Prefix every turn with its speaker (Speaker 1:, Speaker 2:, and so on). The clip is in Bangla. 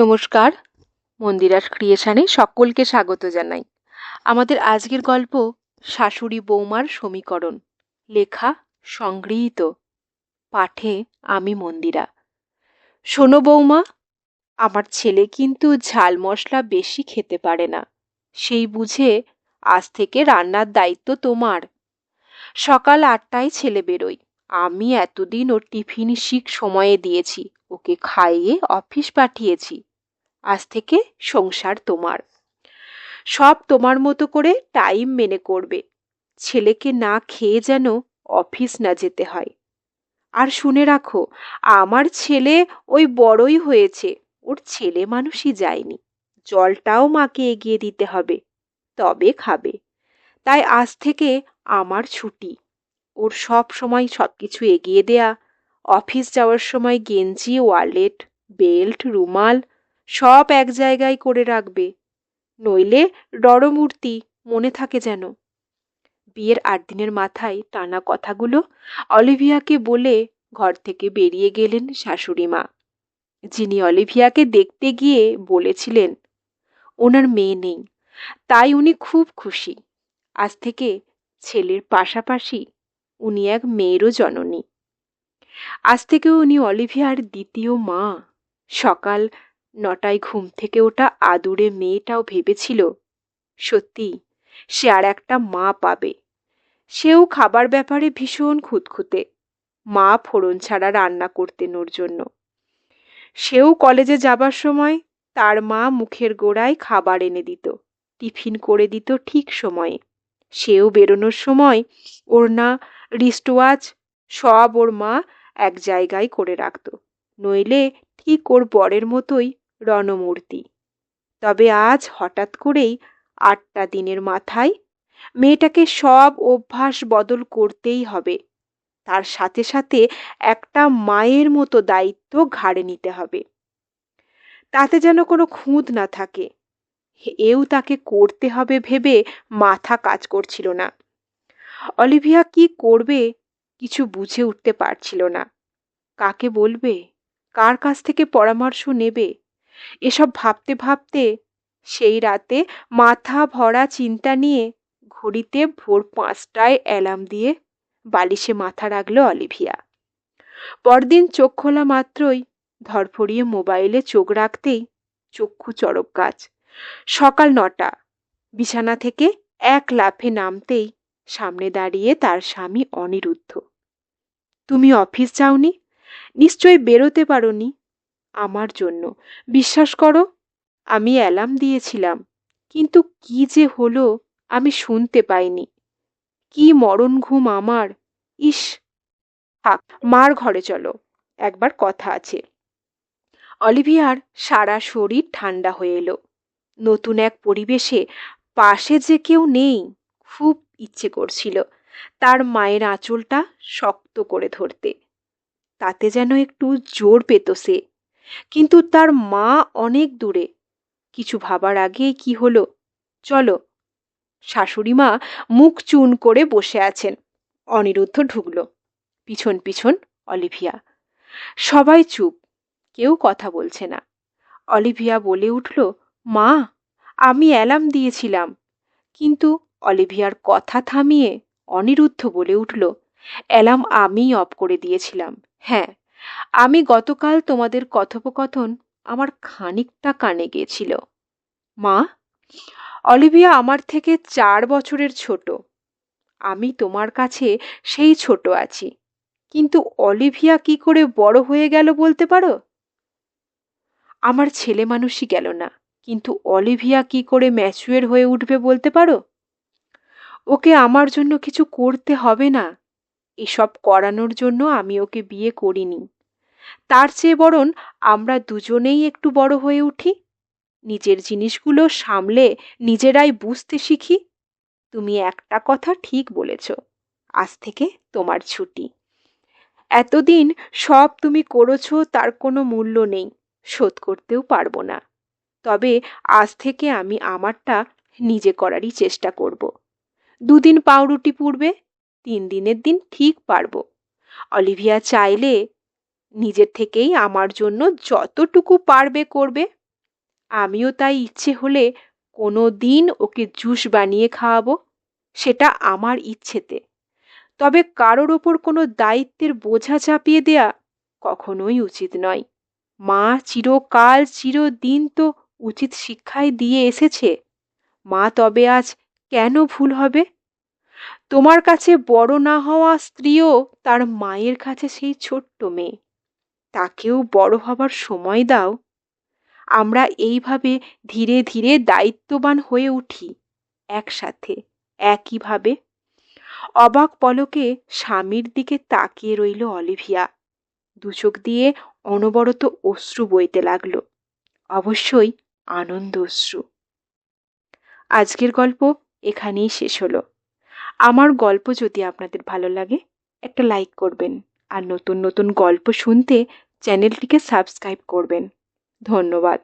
Speaker 1: নমস্কার। মন্দিরার ক্রিয়েশানে সকলকে স্বাগত জানাই। আমাদের আজকের গল্প শাশুড়ি বৌমার সমীকরণ। লেখা সংগৃহীত। পাঠে আমি মন্দিরা। শোনো বৌমা, আমার ছেলে কিন্তু ঝাল মশলা বেশি খেতে পারে না। সেই বুঝে আজ থেকে রান্নার দায়িত্ব তোমার। সকাল আটটায় ছেলে বেরোয়। আমি এতদিন ওর টিফিন শিক সময়ে দিয়েছি। ওকে খাইয়ে অফিস পাঠিয়েছি। আজ থেকে সংসার তোমার। সব তোমার মতো করে টাইম মেনে করবে। ছেলেকে না খেয়ে যেন অফিস না যেতে হয়। আর শুনে রাখো, আমার ছেলে ওই বড়ই হয়েছে, ওর ছেলে মানুষই যায়নি। জলটাও মাকে এগিয়ে দিতে হবে, তবে খাবে। তাই আজ থেকে আমার ছুটি। ওর সব সময় সব কিছু এগিয়ে দেয়া অফিস যাওয়ার সময় গেঞ্জি ওয়ালেট বেল্ট রুমাল সব এক জায়গায় করে রাখবে। নইলে ডরমূর্তি মনে থাকে যেন। বিয়ের আট দিনের মাথায় টানা কথাগুলো অলিভিয়াকে বলে ঘর থেকে বেরিয়ে গেলেন শাশুড়ি মা। যিনি অলিভিয়াকে দেখতে গিয়ে বলেছিলেন, ওনার মেয়ে নেই। তাই উনি খুব খুশি। আজ থেকে ছেলের পাশাপাশি উনি এক মেয়েরও জননী। আজ থেকে উনি অলিভিয়ার দ্বিতীয় মা। সকাল নটায় ঘুম থেকে ওটা আদুরে মেয়েটাও ভেবেছিল, সত্যি, সে আর একটা মা পাবে। সেও খাবার ব্যাপারে ভীষণ খুঁতখুঁতে, মা ফোড়ন ছাড়া রান্না করতেন ওর জন্য। সেও কলেজে যাবার সময় তার মা মুখের গোড়ায় খাবার এনে দিত, টিফিন করে দিত ঠিক সময়ে। সেও বেরোনোর সময় ওর না রিস্টওয়াচ সব ওর মা এক জায়গায় করে রাখত, নইলে ঠিক ওর বরের মতোই রণমূর্তি। তবে আজ হঠাৎ করেই আটটা দিনের মাথায় মেয়েটাকে সব অভ্যাস বদল করতেই হবে। তার সাথে সাথে একটা মায়ের মতো দায়িত্ব ঘাড়ে নিতে হবে। তাতে যেন কোনো খুঁত না থাকে। এও তাকে করতে হবে ভেবে মাথা কাজ করছিল না। অলিভিয়া কি করবে কিছু বুঝে উঠতে পারছিল না। কাকে বলবে? কার কাছ থেকে পরামর্শ নেবে? এসব ভাবতে ভাবতে সেই রাতে মাথা ভরা চিন্তা নিয়ে ঘড়িতে ভোর পাঁচটায় অ্যালার্ম দিয়ে বালিশে মাথা রাখল অলিভিয়া। পরদিন চোখ খোলা মাত্রই ধরফড়িয়ে মোবাইলে চোখ রাখতেই চক্ষু চড়ক গাছ। সকাল নটা, বিছানা থেকে এক লাফে নামতেই সামনে দাঁড়িয়ে তার স্বামী অনিরুদ্ধ। তুমি অফিস যাওনি? নিশ্চয়ই বেরোতে পারোনি? আমার জন্য। বিশ্বাস করো, আমি অ্যালার্ম দিয়েছিলাম, কিন্তু কি যে হলো আমি শুনতে পাইনি। কি মরণ ঘুম আমার? ইস, থাক, মার ঘরে চলো, একবার কথা আছে। অলিভিয়ার সারা শরীর ঠান্ডা হয়ে এলো। নতুন এক পরিবেশে পাশে যে কেউ নেই, খুব ইচ্ছে করছিল তার মায়ের আঁচলটা শক্ত করে ধরতে। তাতে যেন একটু জোর পেত সে। কিন্তু তার মা অনেক দূরে। কিছু ভাবার আগেই কি হলো? চলো, শাশুড়ি মা মুখ চুন করে বসে আছেন। অনিরুদ্ধ ঢুকল। পিছন পিছন অলিভিয়া। সবাই চুপ, কেউ কথা বলছে না। অলিভিয়া বলে উঠল, মা, আমি অ্যালার্ম দিয়েছিলাম। কিন্তু অলিভিয়ার কথা থামিয়ে অনিরুদ্ধ বলে উঠল, অ্যালার্ম আমিই অফ করে দিয়েছিলাম। হ্যাঁ আমি গতকাল তোমাদের কথোপকথন আমার খানিকটা কানে গিয়েছিল। মা, অলিভিয়া আমার থেকে চার বছরের ছোট। আমি তোমার কাছে সেই ছোট আছি। কিন্তু অলিভিয়া কি করে বড় হয়ে গেল বলতে পারো? আমার ছেলে মানুষই গেল না, কিন্তু অলিভিয়া কি করে ম্যাচুয়ের হয়ে উঠবে বলতে পারো? ওকে আমার জন্য কিছু করতে হবে না। এসব করানোর জন্য আমি ওকে বিয়ে করিনি। তার চেয়ে বরং আমরা দুজনেই একটু বড় হয়ে উঠি। নিজের জিনিসগুলো সামলে নিজেরাই বুঝতে শিখি। তুমি একটা কথা ঠিক বলেছ, আজ থেকে তোমার ছুটি। এতদিন সব তুমি করেছ তার কোনো মূল্য নেই, শোধ করতেও পারব না। তবে আজ থেকে আমি আমারটা নিজে করারই চেষ্টা করব। দুদিন পাউরুটি পুড়বে তিন দিনের দিন ঠিক পারব। অলিভিয়া চাইলে নিজের থেকেই আমার জন্য যতটুকু পারবে করবে। আমিও তাই ইচ্ছে হলে কোনো দিন ওকে জুস বানিয়ে খাওয়াবো, সেটা আমার ইচ্ছেতে। তবে কারোর ওপর কোনো দায়িত্বের বোঝা চাপিয়ে দেয়া কখনোই উচিত নয়। মা চিরকাল চিরদিন তো উচিত শিক্ষাই দিয়ে এসেছে। মা তবে আজ কেন ভুল হবে? তোমার কাছে বড় না হওয়া স্ত্রীও তার মায়ের কাছে সেই ছোট্ট মেয়ে। তাকেও বড় হবার সময় দাও। আমরা এইভাবে ধীরে ধীরে দায়িত্ববান হয়ে উঠি একসাথে, একইভাবে। অবাক পলকে স্বামীর দিকে তাকিয়ে রইল অলিভিয়া। দুচোখ দিয়ে অনবরত অশ্রু বইতে লাগল। অবশ্যই আনন্দ অশ্রু। আজকের গল্প এখানেই শেষ হলো। আমার গল্প যদি আপনাদের ভালো লাগে, একটা লাইক করবেন। আর নতুন নতুন গল্প শুনতে চ্যানেলটিকে সাবস্ক্রাইব করবেন। ধন্যবাদ।